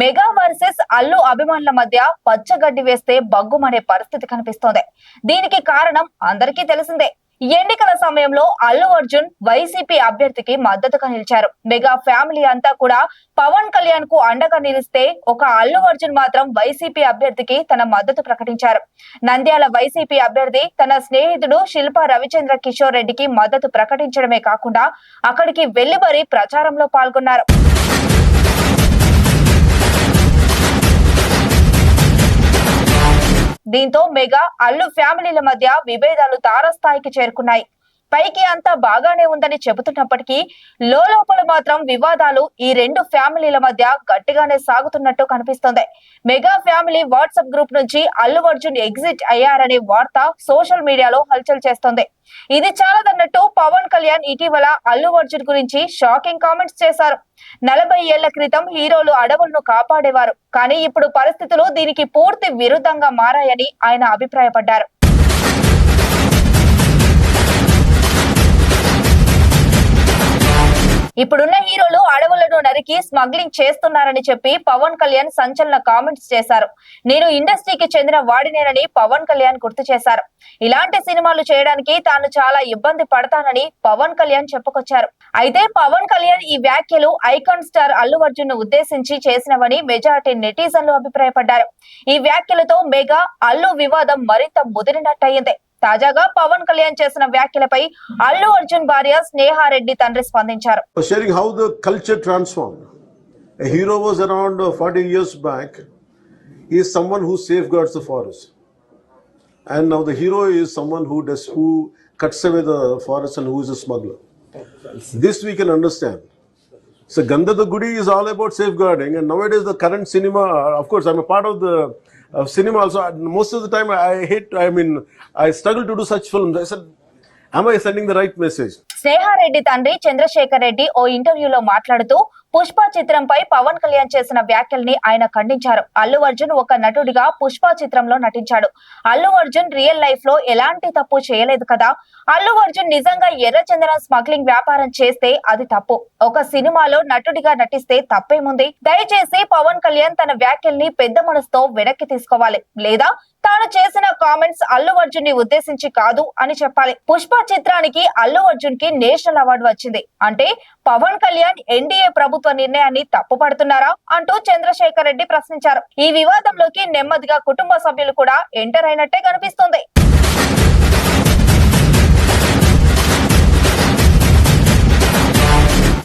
Mega versus Allu అభిమానుల మధ్య పచ్చగడ్డి వేస్తే బగ్గుమనే పరిస్థితి కనిపిస్తోంది. దీనికి కారణం అందరికీ తెలిసిందే. ఎన్నికల సమయంలో అల్లు అర్జున్ వైసీపీ అభ్యర్థికి మద్దతుగా నిలిచారు. మెగా ఫ్యామిలీ అంతా కూడా పవన్ కళ్యాణ్కు అండగా నిలిస్తే ఒక అల్లు అర్జున్ మాత్రం వైసీపీ అభ్యర్థికి తన మద్దతు ప్రకటించారు. నంద్యాల వైసీపీ అభ్యర్థి తన స్నేహితుడు శిల్ప రవిచంద్ర కిషోర్ రెడ్డికి మద్దతు ప్రకటించడమే కాకుండా అక్కడికి వెళ్ళి మరీ ప్రచారంలో పాల్గొన్నారు. దీంతో మెగా అల్లు ఫ్యామిలీల మధ్య విభేదాలు తారస్థాయికి చేరుకున్నాయి. పైకి అంతా బాగానే ఉందని చెబుతున్నప్పటికీ లోపల మాత్రం వివాదాలు ఈ రెండు ఫ్యామిలీల మధ్య గట్టిగానే సాగుతున్నట్టు కనిపిస్తోంది. మెగా ఫ్యామిలీ వాట్సాప్ గ్రూప్ నుంచి అల్లు అర్జున్ ఎగ్జిట్ అయ్యారనే వార్త సోషల్ మీడియాలో హల్చల్ చేస్తోంది. ఇది చాలదన్నట్టు పవన్ కళ్యాణ్ ఇటీవల అల్లు అర్జున్ గురించి షాకింగ్ కామెంట్స్ చేశారు. నలభై ఏళ్ళ క్రితం హీరోలు అడవులను కాపాడేవారు కానీ ఇప్పుడు పరిస్థితులు దీనికి పూర్తి విరుద్ధంగా మారాయని ఆయన అభిప్రాయపడ్డారు. ఇప్పుడున్న హీరోలు అడవులను నరికి స్మగ్లింగ్ చేస్తున్నారని చెప్పి పవన్ కళ్యాణ్ సంచలన కామెంట్స్ చేశారు. నేను ఇండస్ట్రీకి చెందిన వాడినేనని పవన్ కళ్యాణ్ గుర్తు చేశారు. ఇలాంటి సినిమాలు చేయడానికి తాను చాలా ఇబ్బంది పడతానని పవన్ కళ్యాణ్ చెప్పుకొచ్చారు. అయితే పవన్ కళ్యాణ్ ఈ వ్యాఖ్యలు ఐకాన్ స్టార్ అల్లు అర్జున్ను ఉద్దేశించి చేసినవని మెజార్టీ నెటిజన్లు అభిప్రాయపడ్డారు. ఈ వ్యాఖ్యలతో మెగా అల్లు వివాదం మరింత ముదిరినట్టయింది. తాజాగా పవన్ కళ్యాణ్ చేసిన వ్యాఖ్యలపై అల్లు అర్జున్ భార్య స్నేహారెడ్డి తండ్రి స్పందించారు was sharing how the culture transformed. A hero was around uh, 40 years back. He is someone who safeguards the forest. And now the hero is someone who does who cuts away the forest and who is a smuggler. This we can understand. So Gandha the Gudi is all about safeguarding, and nowadays the current cinema, of course, I'm a part of the uh, cinema also. and Most of the time, I hate. I mean, I struggle to do such films. I said, am I sending the right message? Sneha Reddy తండ్రి చంద్రశేఖర్ రెడ్డి ఓ ఇంటర్వ్యూలో మాట్లాడుతూ పుష్ప చిత్రంపై పవన్ కళ్యాణ్ చేసిన వ్యాఖ్యల్ని ఆయన ఖండించారు. అల్లు అర్జున్ ఒక నటుడిగా పుష్ప చిత్రంలో నటించాడు. అల్లు అర్జున్ రియల్ లైఫ్లో ఎలాంటి తప్పు చేయలేదు కదా. అల్లు అర్జున్ నిజంగా ఎర్రచందనం స్మగ్లింగ్ వ్యాపారం చేస్తే అది తప్పు. ఒక సినిమాలో నటుడిగా నటిస్తే తప్పేముంది? దయచేసి పవన్ కళ్యాణ్ తన వ్యాఖ్యల్ని పెద్ద మనసుతో వెనక్కి తీసుకోవాలి. లేదా తాను చేసిన కామెంట్స్ అల్లు అర్జున్ని ఉద్దేశించి కాదు అని చెప్పాలి. పుష్ప చిత్రానికి అల్లు అర్జున్కి నేషనల్ అవార్డు వచ్చింది. అంటే పవన్ కళ్యాణ్ ఎన్డీఏ ప్రభుత్వ నిర్ణయాన్ని తప్పుపడుతున్నారా అంటూ చంద్రశేఖర్ రెడ్డి ప్రశ్నించారు. ఈ వివాదంలోకి నెమ్మదిగా కుటుంబ సభ్యులు కూడా ఎంటర్ అయినట్టే కనిపిస్తుంది.